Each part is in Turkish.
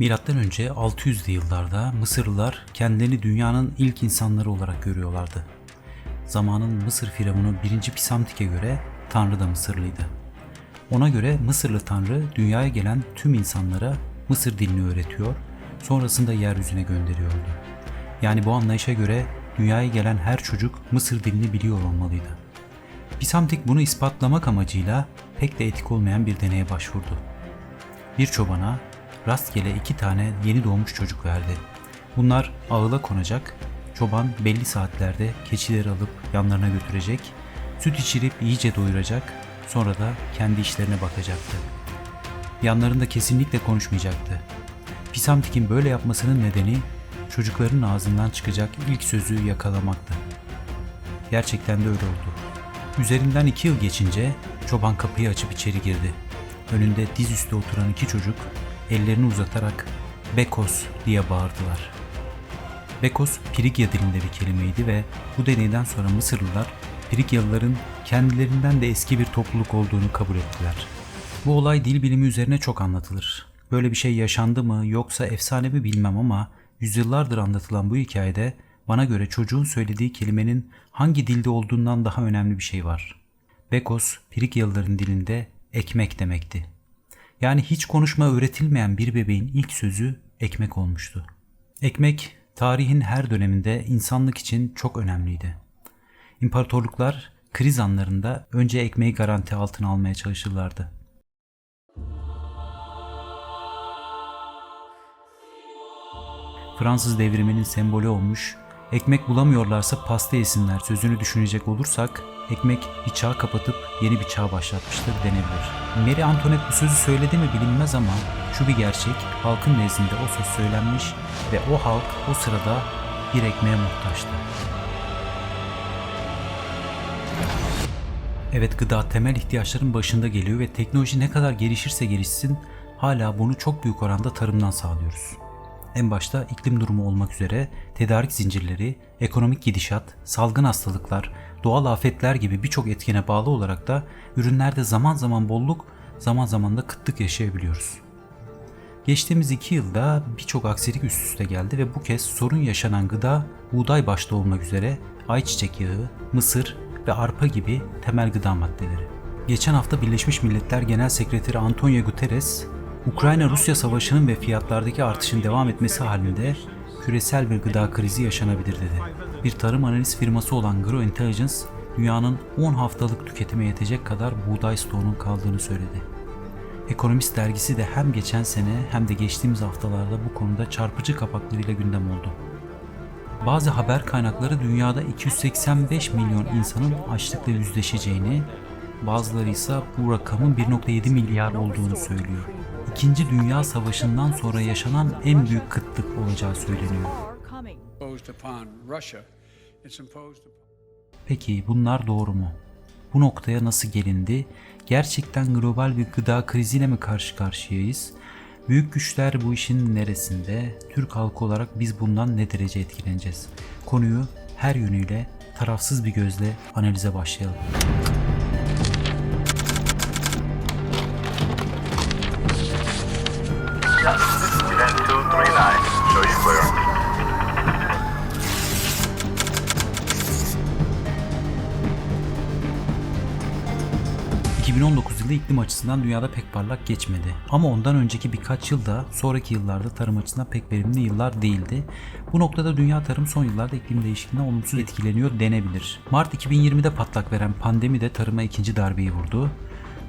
Milattan önce 600'lü yıllarda Mısırlılar kendilerini dünyanın ilk insanları olarak görüyorlardı. Zamanın Mısır firavunu 1. Pisamtik'e göre Tanrı da Mısırlıydı. Ona göre Mısırlı Tanrı dünyaya gelen tüm insanlara Mısır dilini öğretiyor, sonrasında yeryüzüne gönderiyordu. Yani bu anlayışa göre dünyaya gelen her çocuk Mısır dilini biliyor olmalıydı. Pisamtik bunu ispatlamak amacıyla pek de etik olmayan bir deneye başvurdu. Bir çobana rastgele iki tane yeni doğmuş çocuk verdi. Bunlar ağıla konacak, çoban belli saatlerde keçileri alıp yanlarına götürecek, süt içirip iyice doyuracak, sonra da kendi işlerine bakacaktı. Yanlarında kesinlikle konuşmayacaktı. Pisamtik'in böyle yapmasının nedeni çocukların ağzından çıkacak ilk sözü yakalamaktı. Gerçekten de öyle oldu. Üzerinden iki yıl geçince çoban kapıyı açıp içeri girdi. Önünde dizüstü oturan iki çocuk ellerini uzatarak Bekos diye bağırdılar. Bekos Pirigya dilinde bir kelimeydi ve bu deneyden sonra Mısırlılar Pirigyalıların kendilerinden de eski bir topluluk olduğunu kabul ettiler. Bu olay dil bilimi üzerine çok anlatılır. Böyle bir şey yaşandı mı yoksa efsane mi bilmem ama yüzyıllardır anlatılan bu hikayede bana göre çocuğun söylediği kelimenin hangi dilde olduğundan daha önemli bir şey var. Bekos, Pirigyalıların dilinde ekmek demekti. Yani hiç konuşma öğretilmeyen bir bebeğin ilk sözü ekmek olmuştu. Ekmek, tarihin her döneminde insanlık için çok önemliydi. İmparatorluklar kriz anlarında önce ekmeği garanti altına almaya çalışırlardı. Fransız devriminin sembolü olmuş, ekmek bulamıyorlarsa pasta yesinler sözünü düşünecek olursak, ekmek bir çağ kapatıp yeni bir çağ başlatmıştır denebilir. Mary Antoinette bu sözü söyledi mi bilinmez ama şu bir gerçek, halkın nezdinde o söz söylenmiş ve o halk o sırada bir ekmeğe muhtaçtı. Evet gıda temel ihtiyaçların başında geliyor ve teknoloji ne kadar gelişirse gelişsin hala bunu çok büyük oranda tarımdan sağlıyoruz. En başta iklim durumu olmak üzere tedarik zincirleri, ekonomik gidişat, salgın hastalıklar, doğal afetler gibi birçok etkene bağlı olarak da ürünlerde zaman zaman bolluk, zaman zaman da kıtlık yaşayabiliyoruz. Geçtiğimiz iki yılda birçok aksilik üst üste geldi ve bu kez sorun yaşanan gıda buğday başta olmak üzere ayçiçek yağı, mısır ve arpa gibi temel gıda maddeleri. Geçen hafta Birleşmiş Milletler Genel Sekreteri Antonio Guterres, Ukrayna-Rusya savaşının ve fiyatlardaki artışın devam etmesi halinde küresel bir gıda krizi yaşanabilir dedi. Bir tarım analiz firması olan GroIntelligence, dünyanın 10 haftalık tüketime yetecek kadar buğday stoğunun kaldığını söyledi. Ekonomist dergisi de hem geçen sene hem de geçtiğimiz haftalarda bu konuda çarpıcı kapaklarıyla gündem oldu. Bazı haber kaynakları dünyada 285 milyon insanın açlıkla yüzleşeceğini, bazıları ise bu rakamın 1.7 milyar olduğunu söylüyor. İkinci Dünya Savaşı'ndan sonra yaşanan en büyük kıtlık olacağı söyleniyor. Peki bunlar doğru mu? Bu noktaya nasıl gelindi? Gerçekten global bir gıda kriziyle mi karşı karşıyayız? Büyük güçler bu işin neresinde? Türk halkı olarak biz bundan ne derece etkileneceğiz? Konuyu her yönüyle tarafsız bir gözle analize başlayalım. Açısından dünyada pek parlak geçmedi. Ama ondan önceki birkaç yılda sonraki yıllarda tarım açısından pek verimli yıllar değildi. Bu noktada dünya tarım son yıllarda iklim değişikliğinden olumsuz etkileniyor denebilir. Mart 2020'de patlak veren pandemi de tarıma ikinci darbeyi vurdu.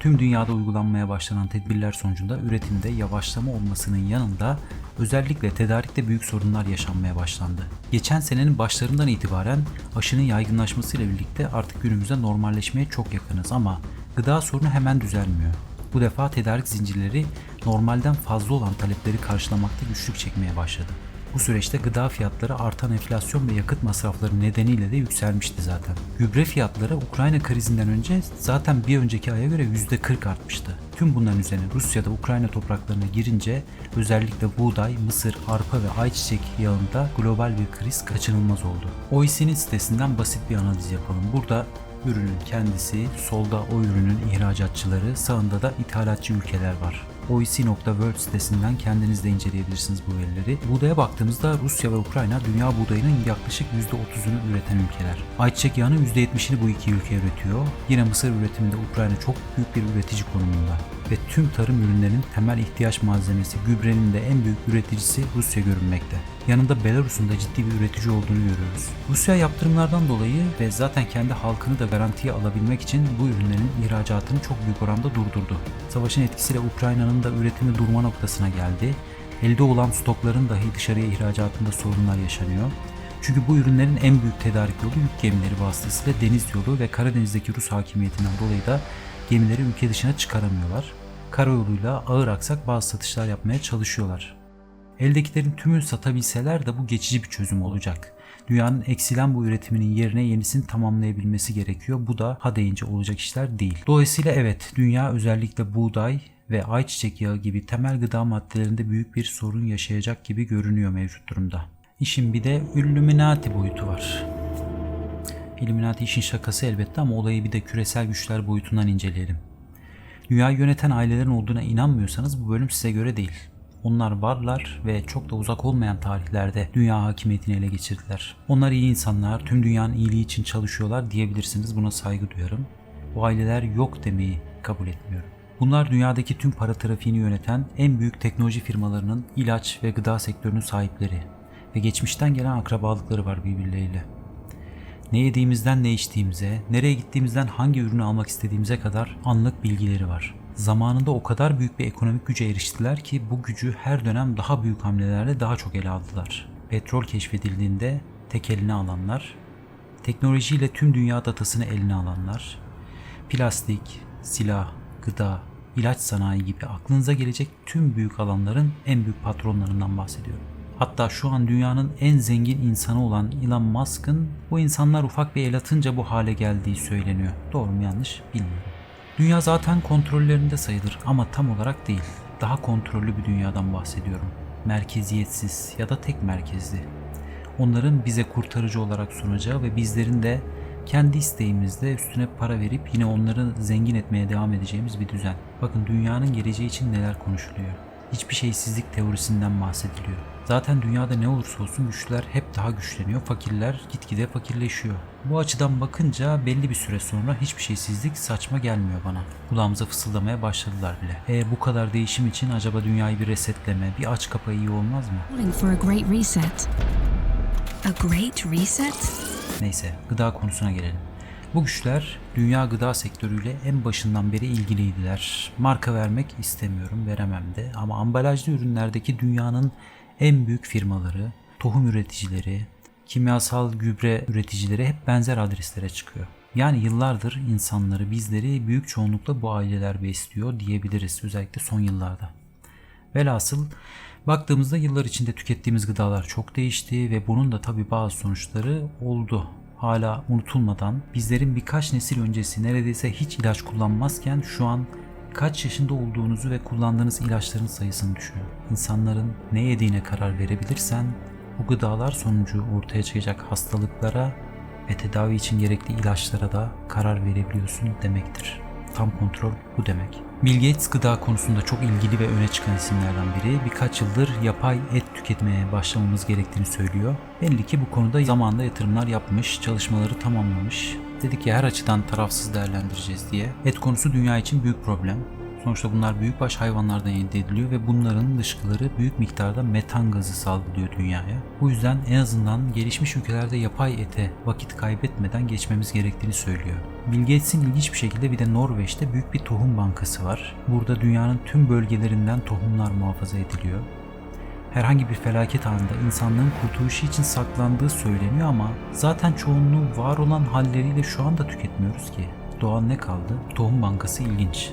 Tüm dünyada uygulanmaya başlanan tedbirler sonucunda üretimde yavaşlama olmasının yanında özellikle tedarikte büyük sorunlar yaşanmaya başlandı. Geçen senenin başlarından itibaren aşının yaygınlaşmasıyla birlikte artık günümüzde normalleşmeye çok yakınız ama gıda sorunu hemen düzelmiyor. Bu defa tedarik zincirleri normalden fazla olan talepleri karşılamakta güçlük çekmeye başladı. Bu süreçte gıda fiyatları artan enflasyon ve yakıt masrafları nedeniyle de yükselmişti zaten. Gübre fiyatları Ukrayna krizinden önce zaten bir önceki aya göre %40 artmıştı. Tüm bunların üzerine Rusya'da Ukrayna topraklarına girince özellikle buğday, mısır, arpa ve ayçiçek yağında global bir kriz kaçınılmaz oldu. OECD'nin sitesinden basit bir analiz yapalım. Burada ürünün kendisi, solda o ürünün ihracatçıları, sağında da ithalatçı ülkeler var. oec.world sitesinden kendiniz de inceleyebilirsiniz bu verileri. Buğdaya baktığımızda Rusya ve Ukrayna dünya buğdayının yaklaşık %30'unu üreten ülkeler. Ayçiçek yağının %70'ini bu iki ülke üretiyor. Yine mısır üretiminde Ukrayna çok büyük bir üretici konumunda. Ve tüm tarım ürünlerinin temel ihtiyaç malzemesi gübrenin de en büyük üreticisi Rusya görünmekte. Yanında Belarus'un da ciddi bir üretici olduğunu görüyoruz. Rusya yaptırımlardan dolayı ve zaten kendi halkını da garantiye alabilmek için bu ürünlerin ihracatını çok büyük oranda durdurdu. Savaşın etkisiyle Ukrayna'nın da üretimi durma noktasına geldi. Elde olan stokların dahi dışarıya ihracatında sorunlar yaşanıyor. Çünkü bu ürünlerin en büyük tedarik yolu yük gemileri vasıtasıyla deniz yolu ve Karadeniz'deki Rus hakimiyetinden dolayı da gemileri ülke dışına çıkaramıyorlar. Karayoluyla ağır aksak bazı satışlar yapmaya çalışıyorlar. Eldekilerin tümünü satabilseler de bu geçici bir çözüm olacak. Dünyanın eksilen bu üretiminin yerine yenisini tamamlayabilmesi gerekiyor. Bu da ha deyince olacak işler değil. Dolayısıyla evet dünya özellikle buğday ve ayçiçek yağı gibi temel gıda maddelerinde büyük bir sorun yaşayacak gibi görünüyor mevcut durumda. İşin bir de Illuminati boyutu var. Illuminati işin şakası elbette ama olayı bir de küresel güçler boyutundan inceleyelim. Dünyayı yöneten ailelerin olduğuna inanmıyorsanız bu bölüm size göre değil. Onlar varlar ve çok da uzak olmayan tarihlerde dünya hakimiyetini ele geçirdiler. Onlar iyi insanlar, tüm dünyanın iyiliği için çalışıyorlar diyebilirsiniz. Buna saygı duyarım. Bu aileler yok demeyi kabul etmiyorum. Bunlar dünyadaki tüm para trafiğini yöneten en büyük teknoloji firmalarının ilaç ve gıda sektörünün sahipleri ve geçmişten gelen akrabalıkları var birbirleriyle. Ne yediğimizden ne içtiğimize, nereye gittiğimizden hangi ürünü almak istediğimize kadar anlık bilgileri var. Zamanında o kadar büyük bir ekonomik güce eriştiler ki bu gücü her dönem daha büyük hamlelerle daha çok ele aldılar. Petrol keşfedildiğinde tek eline alanlar, teknolojiyle tüm dünya datasını eline alanlar, plastik, silah, gıda, ilaç sanayi gibi aklınıza gelecek tüm büyük alanların en büyük patronlarından bahsediyorum. Hatta şu an dünyanın en zengin insanı olan Elon Musk'ın bu insanlar ufak bir el atınca bu hale geldiği söyleniyor. Doğru mu yanlış bilmiyorum. Dünya zaten kontrollerinde sayılır ama tam olarak değil. Daha kontrollü bir dünyadan bahsediyorum. Merkeziyetsiz ya da tek merkezli. Onların bize kurtarıcı olarak sunacağı ve bizlerin de kendi isteğimizde üstüne para verip yine onları zengin etmeye devam edeceğimiz bir düzen. Bakın dünyanın geleceği için neler konuşuluyor. Hiçbir şeysizlik teorisinden bahsediliyor. Zaten dünyada ne olursa olsun güçlüler hep daha güçleniyor, fakirler gitgide fakirleşiyor. Bu açıdan bakınca belli bir süre sonra hiçbir şeysizlik saçma gelmiyor bana. Kulağımıza fısıldamaya başladılar bile. E bu kadar değişim için acaba dünyayı bir resetleme, bir aç kapa iyi olmaz mı? For a great reset. A great reset? Neyse gıda konusuna gelelim. Bu güçler dünya gıda sektörüyle en başından beri ilgiliydiler. Marka vermek istemiyorum, veremem de ama ambalajlı ürünlerdeki dünyanın en büyük firmaları, tohum üreticileri, kimyasal gübre üreticileri hep benzer adreslere çıkıyor. Yani yıllardır insanları, bizleri büyük çoğunlukla bu aileler besliyor diyebiliriz özellikle son yıllarda. Velhasıl baktığımızda yıllar içinde tükettiğimiz gıdalar çok değişti ve bunun da tabi bazı sonuçları oldu. Hala unutulmadan bizlerin birkaç nesil öncesi neredeyse hiç ilaç kullanmazken şu an kaç yaşında olduğunuzu ve kullandığınız ilaçların sayısını düşünün. İnsanların ne yediğine karar verebilirsen bu gıdalar sonucu ortaya çıkacak hastalıklara ve tedavi için gerekli ilaçlara da karar verebiliyorsun demektir. Tam kontrol bu demek. Bill Gates gıda konusunda çok ilgili ve öne çıkan isimlerden biri. Birkaç yıldır yapay et tüketmeye başlamamız gerektiğini söylüyor. Belli ki bu konuda zamanında yatırımlar yapmış, çalışmaları tamamlamış. Dedik ya her açıdan tarafsız değerlendireceğiz diye. Et konusu dünya için büyük problem. Sonuçta bunlar büyükbaş hayvanlardan elde ediliyor ve bunların dışkıları büyük miktarda metan gazı salgılıyor dünyaya. Bu yüzden en azından gelişmiş ülkelerde yapay ete vakit kaybetmeden geçmemiz gerektiğini söylüyor. Bill Gates'in ilginç bir şekilde bir de Norveç'te büyük bir tohum bankası var. Burada dünyanın tüm bölgelerinden tohumlar muhafaza ediliyor. Herhangi bir felaket anında insanlığın kurtuluşu için saklandığı söyleniyor ama zaten çoğunluğu var olan halleriyle şu anda tüketmiyoruz ki. Doğal ne kaldı? Tohum bankası ilginç.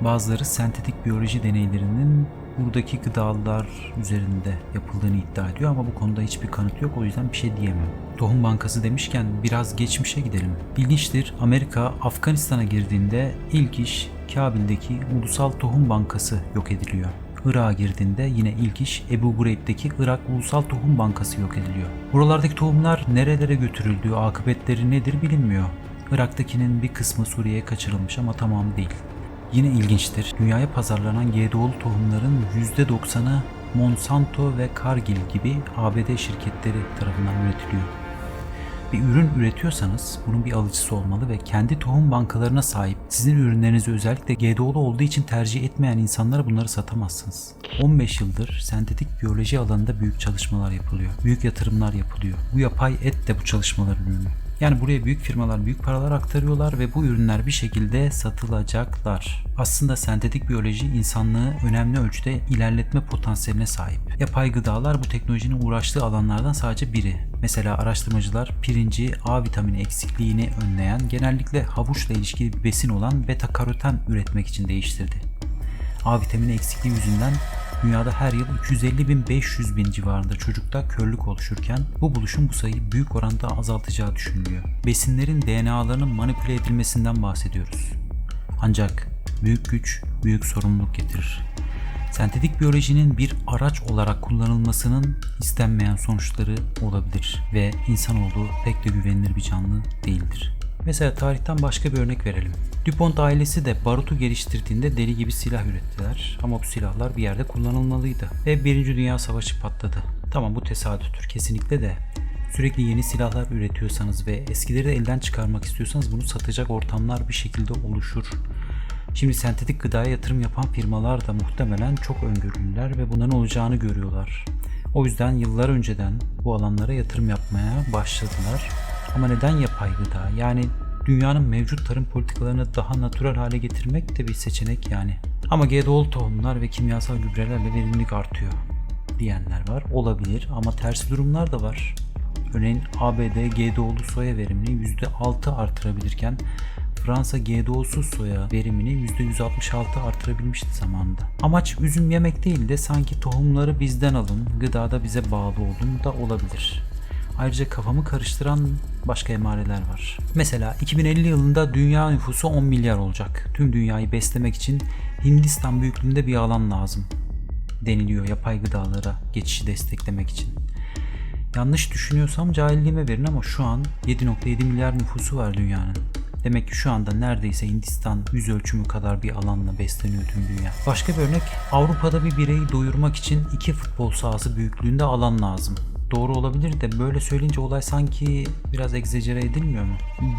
Bazıları sentetik biyoloji deneylerinin buradaki gıdalar üzerinde yapıldığını iddia ediyor ama bu konuda hiçbir kanıt yok o yüzden bir şey diyemem. Tohum bankası demişken biraz geçmişe gidelim. İlginçtir Amerika Afganistan'a girdiğinde ilk iş Kabil'deki Ulusal Tohum Bankası yok ediliyor. Irak'a girdiğinde yine ilk iş Ebu Gureyb'deki Irak Ulusal Tohum Bankası yok ediliyor. Buralardaki tohumlar nerelere götürüldüğü, akıbetleri nedir bilinmiyor. Irak'takinin bir kısmı Suriye'ye kaçırılmış ama tamam değil. Yine ilginçtir. Dünyaya pazarlanan GDO'lu tohumların %90'ı Monsanto ve Cargill gibi ABD şirketleri tarafından üretiliyor. Bir ürün üretiyorsanız bunun bir alıcısı olmalı ve kendi tohum bankalarına sahip sizin ürünlerinizi özellikle GDO'lu olduğu için tercih etmeyen insanlara bunları satamazsınız. 15 yıldır sentetik biyoloji alanında büyük çalışmalar yapılıyor. Büyük yatırımlar yapılıyor. Bu yapay et de bu çalışmaların ürünü. Yani buraya büyük firmalar büyük paralar aktarıyorlar ve bu ürünler bir şekilde satılacaklar. Aslında sentetik biyoloji insanlığı önemli ölçüde ilerletme potansiyeline sahip. Yapay gıdalar bu teknolojinin uğraştığı alanlardan sadece biri. Mesela araştırmacılar pirinci A vitamini eksikliğini önleyen, genellikle havuçla ilişkili bir besin olan beta karoten üretmek için değiştirdi. A vitamini eksikliği yüzünden dünyada her yıl 250 bin 500 bin civarında çocukta körlük oluşurken bu buluşun bu sayıyı büyük oranda azaltacağı düşünülüyor. Besinlerin DNA'larının manipüle edilmesinden bahsediyoruz. Ancak büyük güç büyük sorumluluk getirir. Sentetik biyolojinin bir araç olarak kullanılmasının istenmeyen sonuçları olabilir ve insanoğlu pek de güvenilir bir canlı değildir. Mesela tarihten başka bir örnek verelim. DuPont ailesi de barutu geliştirdiğinde deli gibi silah ürettiler ama bu silahlar bir yerde kullanılmalıydı ve Birinci Dünya Savaşı patladı. Tamam bu tesadüftür kesinlikle de sürekli yeni silahlar üretiyorsanız ve eskileri de elden çıkarmak istiyorsanız bunu satacak ortamlar bir şekilde oluşur. Şimdi sentetik gıdaya yatırım yapan firmalar da muhtemelen çok öngörülüler ve bunların olacağını görüyorlar. O yüzden yıllar önceden bu alanlara yatırım yapmaya başladılar. Ama neden yapay gıda? Yani dünyanın mevcut tarım politikalarını daha natürel hale getirmek de bir seçenek yani. Ama GDO'lu tohumlar ve kimyasal gübrelerle verimlilik artıyor diyenler var. Olabilir ama tersi durumlar da var. Örneğin ABD GDO'lu soya verimini %6 artırabilirken Fransa GDO'suz soya verimini %166 artırabilmişti zamanında. Amaç üzüm yemek değil de sanki tohumları bizden alın, gıdada bize bağlı olun da olabilir. Ayrıca kafamı karıştıran başka emareler var. Mesela 2050 yılında dünya nüfusu 10 milyar olacak. Tüm dünyayı beslemek için Hindistan büyüklüğünde bir alan lazım deniliyor yapay gıdalara geçişi desteklemek için. Yanlış düşünüyorsam cahilliğime verin ama şu an 7.7 milyar nüfusu var dünyanın. Demek ki şu anda neredeyse Hindistan yüz ölçümü kadar bir alanla besleniyor tüm dünya. Başka bir örnek Avrupa'da bir bireyi doyurmak için iki futbol sahası büyüklüğünde alan lazım. Doğru olabilir de böyle söyleyince olay sanki biraz egzecere edilmiyor mu?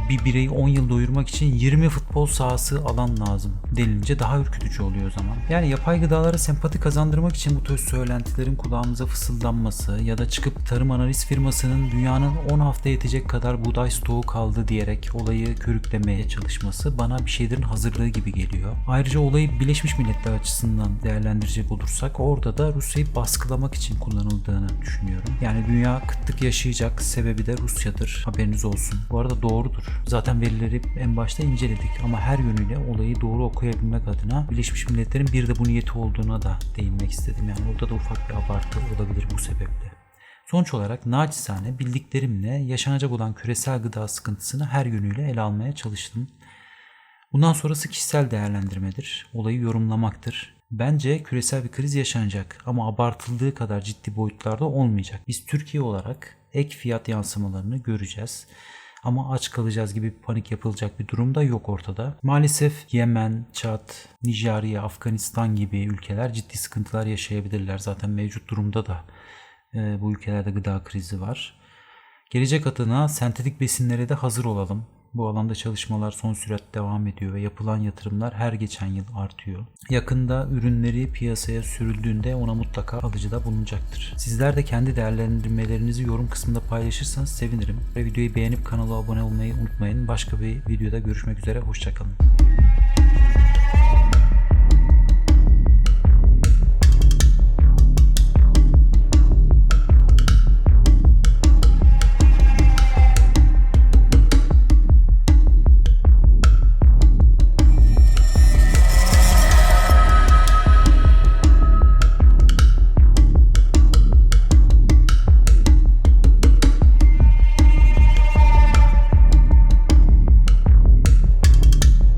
Bir bireyi 10 yıl doyurmak için 20 futbol sahası alan lazım denilince daha ürkütücü oluyor o zaman. Yani yapay gıdalara sempati kazandırmak için bu tür söylentilerin kulağımıza fısıldanması ya da çıkıp tarım analiz firmasının dünyanın 10 hafta yetecek kadar buğday stoğu kaldı diyerek olayı körüklemeye çalışması bana bir şeylerin hazırlığı gibi geliyor. Ayrıca olayı Birleşmiş Milletler açısından değerlendirecek olursak orada da Rusya'yı baskılamak için kullanıldığını düşünüyorum. Yani dünya kıtlık yaşayacak sebebi de Rusya'dır. Haberiniz olsun. Bu arada doğrudur. Zaten verileri en başta inceledik ama her yönüyle olayı doğru okuyabilmek adına Birleşmiş Milletler'in bir de bu niyeti olduğuna da değinmek istedim. Yani orada da ufak bir abartı olabilir bu sebeple. Sonuç olarak naçizane bildiklerimle yaşanacak olan küresel gıda sıkıntısını her yönüyle ele almaya çalıştım. Bundan sonrası kişisel değerlendirmedir. Olayı yorumlamaktır. Bence küresel bir kriz yaşanacak ama abartıldığı kadar ciddi boyutlarda olmayacak. Biz Türkiye olarak ek fiyat yansımalarını göreceğiz. Ama aç kalacağız gibi panik yapılacak bir durum da yok ortada. Maalesef Yemen, Çad, Nijerya, Afganistan gibi ülkeler ciddi sıkıntılar yaşayabilirler. Zaten mevcut durumda da e, bu ülkelerde gıda krizi var. Gelecek adına sentetik besinlere de hazır olalım. Bu alanda çalışmalar son sürat devam ediyor ve yapılan yatırımlar her geçen yıl artıyor. Yakında ürünleri piyasaya sürüldüğünde ona mutlaka alıcı da bulunacaktır. Sizler de kendi değerlendirmelerinizi yorum kısmında paylaşırsanız sevinirim. Ve videoyu beğenip kanala abone olmayı unutmayın. Başka bir videoda görüşmek üzere. Hoşçakalın.